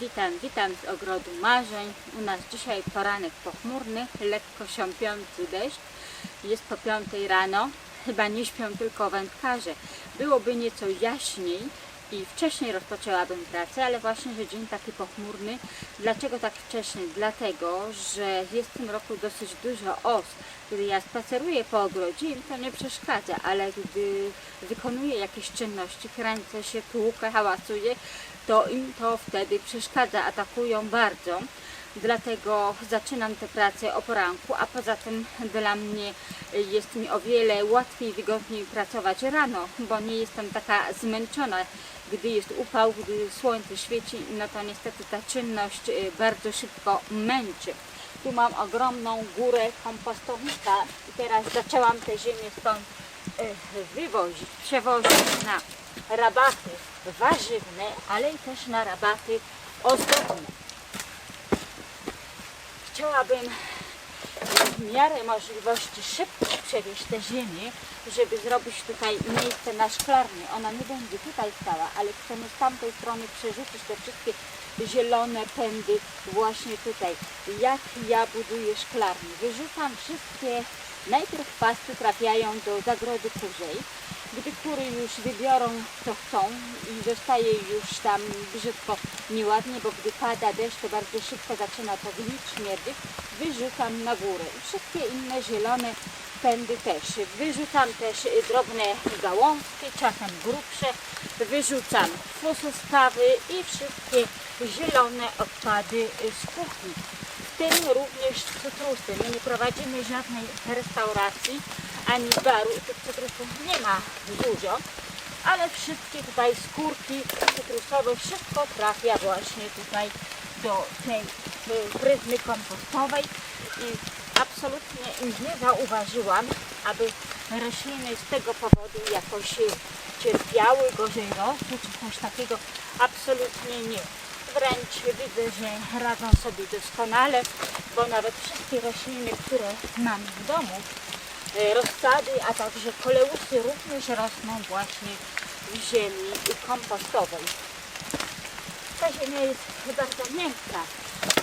Witam, witam z ogrodu marzeń. U nas dzisiaj poranek pochmurny, lekko siąpiący deszcz. Jest po piątej rano. Chyba nie śpią tylko wędkarze. Byłoby nieco jaśniej i wcześniej rozpoczęłabym pracę, ale właśnie, że dzień taki pochmurny. Dlaczego tak wcześnie? Dlatego, że jest w tym roku dosyć dużo os. Gdy ja spaceruję po ogrodzie, im to nie przeszkadza, ale gdy wykonuję jakieś czynności, kręcę się, tłukę, hałasuję, to im to wtedy przeszkadza, atakują bardzo. Dlatego zaczynam tę pracę o poranku, a poza tym dla mnie jest mi o wiele łatwiej, wygodniej pracować rano, bo nie jestem taka zmęczona. Gdy jest upał, gdy słońce świeci, no to niestety ta czynność y, bardzo szybko męczy. Tu mam ogromną górę kompostownika i teraz zaczęłam tę ziemię stąd y, wywozić, przewozić na rabaty warzywne, ale i też na rabaty ozdobne. Chciałabym w miarę możliwości szybko przewieźć tę ziemię, żeby zrobić tutaj miejsce na szklarnię. Ona nie będzie tutaj stała, ale chcemy z tamtej strony przerzucić te wszystkie zielone pędy właśnie tutaj. Jak ja buduję szklarnię? Wyrzucam wszystkie, najpierw pasty trafiają do zagrody kurzej, gdy kury już wybiorą co chcą i zostaje już tam brzydko nieładnie, bo gdy pada deszcz, to bardzo szybko zaczyna to gnić, śmierdzić, wyrzucam na górę. I wszystkie inne zielone pędy też. Wyrzucam też drobne gałązki, czasem grubsze, wyrzucam pozostawy i wszystkie zielone odpady z kuchni. W tym również cytrusy. My nie prowadzimy żadnej restauracji ani baru tych cytrusów nie ma dużo, ale wszystkie tutaj skórki cytrusowe, wszystko trafia właśnie tutaj do tej y, pryzmy kompostowej i absolutnie nie zauważyłam, aby rośliny z tego powodu jakoś cierpiały, gorzej rosły czy coś takiego. Absolutnie nie. Wręcz widzę, że radzą sobie doskonale, bo nawet wszystkie rośliny, które mam w domu, rozsady, a także koleusy również rosną właśnie w ziemi kompostowej. Ta ziemia jest bardzo miękka,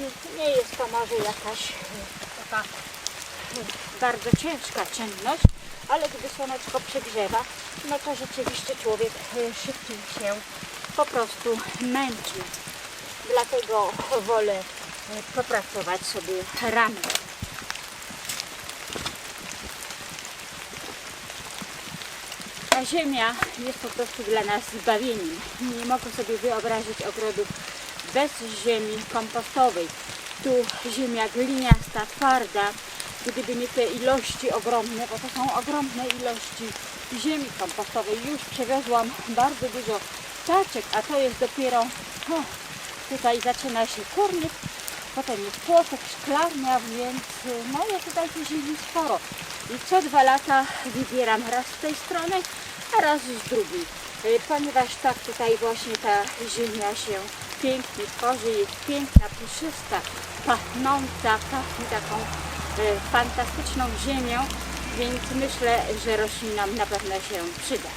więc nie jest to może jakaś e, taka e, bardzo ciężka czynność, ale gdy słoneczko przegrzewa, no to rzeczywiście człowiek e, szybciej się po prostu męczy. Dlatego wolę e, popracować sobie rano. Ziemia jest po prostu dla nas zbawieniem. Nie mogę sobie wyobrazić ogrodu bez ziemi kompostowej. Tu ziemia gliniasta, twarda. Gdyby nie te ilości ogromne, bo to są ogromne ilości ziemi kompostowej. Już przewiozłam bardzo dużo taczek, a to jest dopiero tutaj zaczyna się kurnik, potem jest płotek, szklarnia, więc no jest tutaj tej ziemi sporo. I co dwa lata wybieram raz z tej strony, a raz z drugiej. Y, Ponieważ tak tutaj właśnie ta ziemia się pięknie tworzy, jest piękna, puszysta, pachnąca, pachnie taką y, fantastyczną ziemią, więc myślę, że roślinom na pewno się przyda.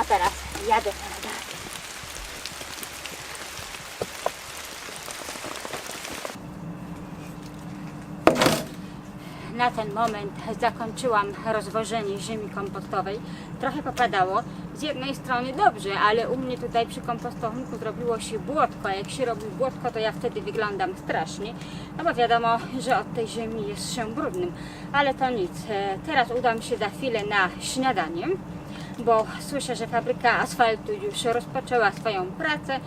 A teraz jadę na radarkę. Na ten moment zakończyłam rozwożenie ziemi kompostowej. Trochę popadało. Z jednej strony dobrze, ale u mnie tutaj przy kompostowniku zrobiło się błotko. A jak się robi błotko, to ja wtedy wyglądam strasznie. No bo wiadomo, że od tej ziemi jest się brudnym. Ale to nic. E, Teraz udam się za chwilę na śniadanie, bo słyszę, że fabryka asfaltu już rozpoczęła swoją pracę,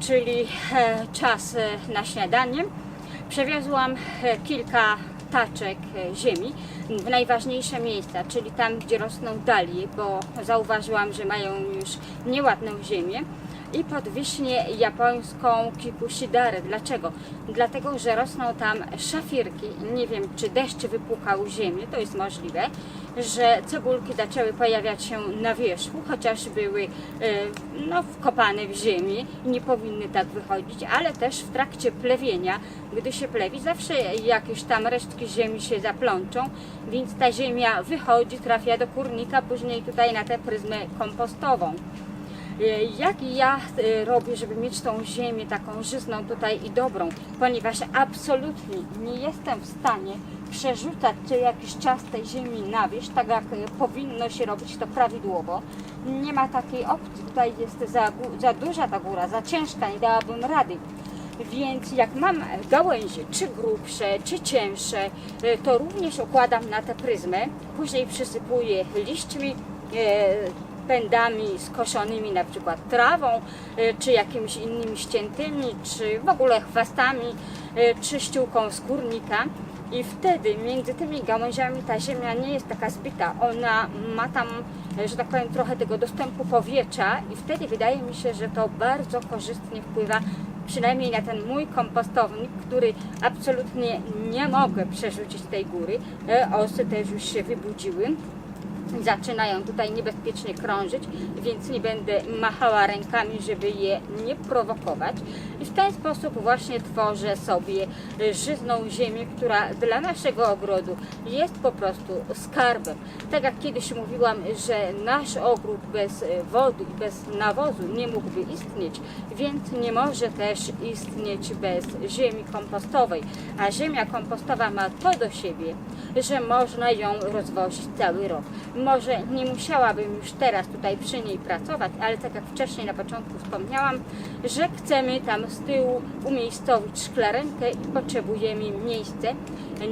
czyli e, czas e, na śniadanie. Przewiozłam kilka taczek e, ziemi w najważniejsze miejsca, czyli tam, gdzie rosną dalie, bo zauważyłam, że mają już nieładną ziemię. I pod wiśnię japońską kikushidare. Dlaczego? Dlatego, że rosną tam szafirki. Nie wiem, czy deszcz wypłukał ziemię, to jest możliwe, że cebulki zaczęły pojawiać się na wierzchu, chociaż były e, no, wkopane w ziemię i nie powinny tak wychodzić, ale też w trakcie plewienia, gdy się plewi, zawsze jakieś tam resztki ziemi się zaplączą, więc ta ziemia wychodzi, trafia do kurnika, później tutaj na tę pryzmę kompostową. E, Jak ja e, robię, żeby mieć tą ziemię taką żyzną tutaj i dobrą, ponieważ absolutnie nie jestem w stanie przerzucać co jakiś czas tej ziemi na wierzch, tak jak e, powinno się robić to prawidłowo. Nie ma takiej opcji, tutaj jest za, za duża ta góra, za ciężka, nie dałabym rady. Więc jak mam gałęzie, czy grubsze, czy cięższe, e, to również układam na tę pryzmę. Później przysypuję liśćmi, e, pędami skoszonymi, na przykład trawą, czy jakimiś innymi ściętymi, czy w ogóle chwastami, czy ściółką skórnika. I wtedy między tymi gałęziami ta ziemia nie jest taka zbita. Ona ma tam, że tak powiem, trochę tego dostępu powietrza i wtedy wydaje mi się, że to bardzo korzystnie wpływa przynajmniej na ten mój kompostownik, który absolutnie nie mogę przerzucić tej góry. E, Osy też już się wybudziły zaczynają tutaj niebezpiecznie krążyć, więc nie będę machała rękami, żeby je nie prowokować. I w ten sposób właśnie tworzę sobie żyzną ziemię, która dla naszego ogrodu jest po prostu skarbem. Tak jak kiedyś mówiłam, że nasz ogród bez wody i bez nawozu nie mógłby istnieć, więc nie może też istnieć bez ziemi kompostowej. A ziemia kompostowa ma to do siebie, że można ją rozwozić cały rok. Może nie musiałabym już teraz tutaj przy niej pracować, ale tak jak wcześniej na początku wspomniałam, że chcemy tam z tyłu umiejscowić szklarenkę i potrzebujemy miejsce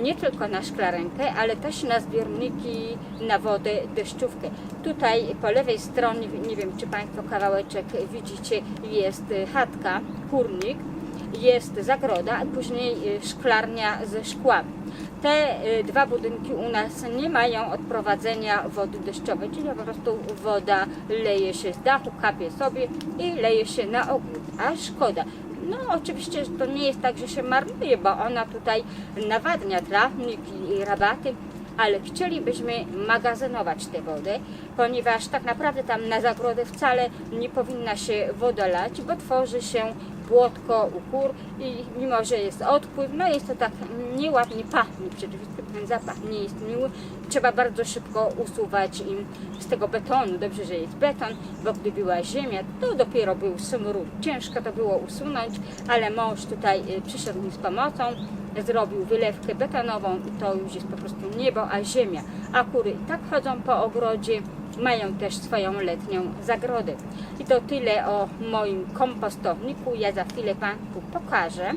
nie tylko na szklarenkę, ale też na zbiorniki na wodę deszczówkę. Tutaj po lewej stronie, nie wiem czy Państwo kawałeczek widzicie, jest chatka, kurnik, jest zagroda, a później szklarnia ze szkła. Te y, dwa budynki u nas nie mają odprowadzenia wody deszczowej, czyli po prostu woda leje się z dachu, kapie sobie i leje się na ogród, a szkoda. No oczywiście to nie jest tak, że się marnuje, bo ona tutaj nawadnia trawnik i rabaty, ale chcielibyśmy magazynować tę wodę, ponieważ tak naprawdę tam na zagrodę wcale nie powinna się woda lać, bo tworzy się błotko u kur i mimo, że jest odpływ, no jest to tak nieładnie pachnie, wszystkim ten zapach nie jest miły. Trzeba bardzo szybko usuwać im z tego betonu. Dobrze, że jest beton, bo gdy była ziemia, to dopiero był smród. Ciężko to było usunąć, ale mąż tutaj y, przyszedł mi z pomocą, zrobił wylewkę betonową i to już jest po prostu niebo, a ziemia. A kury i tak chodzą po ogrodzie, mają też swoją letnią zagrodę. I to tyle o moim kompostowniku. Ja za chwilę Państwu pokażę,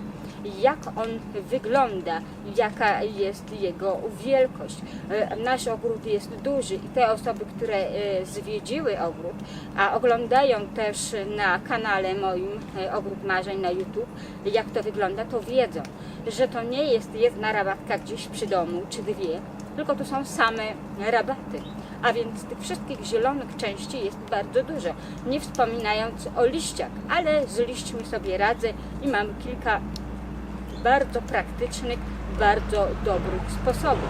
jak on wygląda, jaka jest jego wielkość. E, Nasz ogród jest duży i te osoby, które e, zwiedziły ogród, a oglądają też na kanale moim e, Ogród Marzeń na YouTube, jak to wygląda, to wiedzą, że to nie jest jedna rabatka gdzieś przy domu, czy dwie, tylko to są same rabaty. A więc tych wszystkich zielonych części jest bardzo dużo. Nie wspominając o liściach, ale z liśćmi sobie radzę i mam kilka bardzo praktycznych, bardzo dobrych sposobów.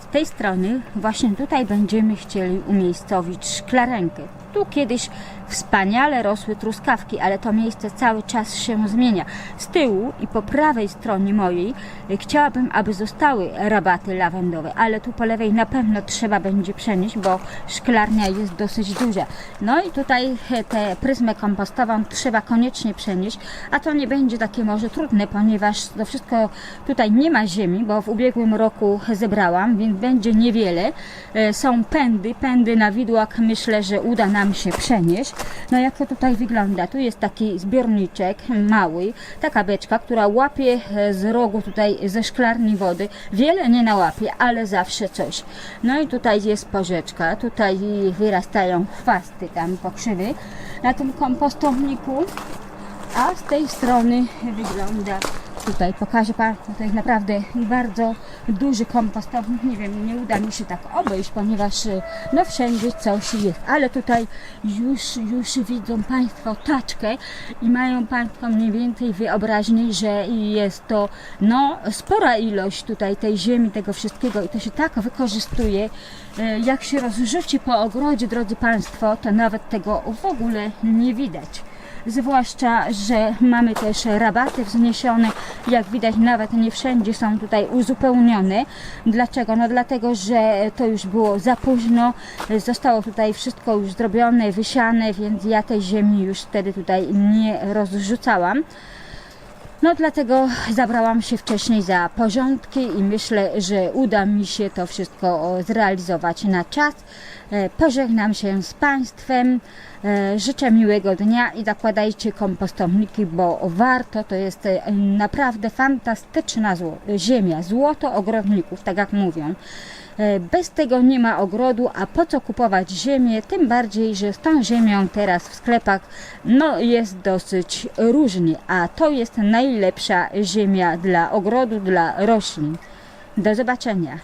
Z tej strony właśnie tutaj będziemy chcieli umiejscowić szklarenkę. Tu kiedyś wspaniale rosły truskawki, ale to miejsce cały czas się zmienia. Z tyłu i po prawej stronie mojej chciałabym, aby zostały rabaty lawendowe, ale tu po lewej na pewno trzeba będzie przenieść, bo szklarnia jest dosyć duża. No i tutaj e, tę pryzmę kompostową trzeba koniecznie przenieść, a to nie będzie takie może trudne, ponieważ to wszystko tutaj nie ma ziemi, bo w ubiegłym roku zebrałam, więc będzie niewiele. E, Są pędy, pędy na widłak myślę, że uda nam się przenieść. No jak to tutaj wygląda? Tu jest taki zbiorniczek mały, taka beczka, która łapie e, z rogu tutaj ze szklarni wody. Wiele nie nałapie, ale zawsze coś. No i tutaj jest porzeczka, tutaj wyrastają chwasty tam pokrzywy na tym kompostowniku. A z tej strony wygląda tutaj, pokażę Państwu, jest naprawdę bardzo duży kompostownik, nie wiem, nie uda mi się tak obejść, ponieważ y, no wszędzie coś jest, ale tutaj już, już widzą Państwo taczkę i mają Państwo mniej więcej wyobraźnię, że jest to no spora ilość tutaj tej ziemi, tego wszystkiego i to się tak wykorzystuje, y, jak się rozrzuci po ogrodzie, drodzy Państwo, to nawet tego w ogóle nie widać. Zwłaszcza, że mamy też rabaty wzniesione, jak widać nawet nie wszędzie są tutaj uzupełnione. Dlaczego? No dlatego, że to już było za późno, zostało tutaj wszystko już zrobione, wysiane, więc ja tej ziemi już wtedy tutaj nie rozrzucałam. No dlatego zabrałam się wcześniej za porządki i myślę, że uda mi się to wszystko zrealizować na czas. E, Pożegnam się z Państwem. E, Życzę miłego dnia i zakładajcie kompostowniki, bo warto. To jest e, naprawdę fantastyczna zło- ziemia, złoto ogrodników, tak jak mówią. E, Bez tego nie ma ogrodu, a po co kupować ziemię? Tym bardziej, że z tą ziemią teraz w sklepach no, jest dosyć różnie, a to jest najlepsza ziemia dla ogrodu, dla roślin. Do zobaczenia.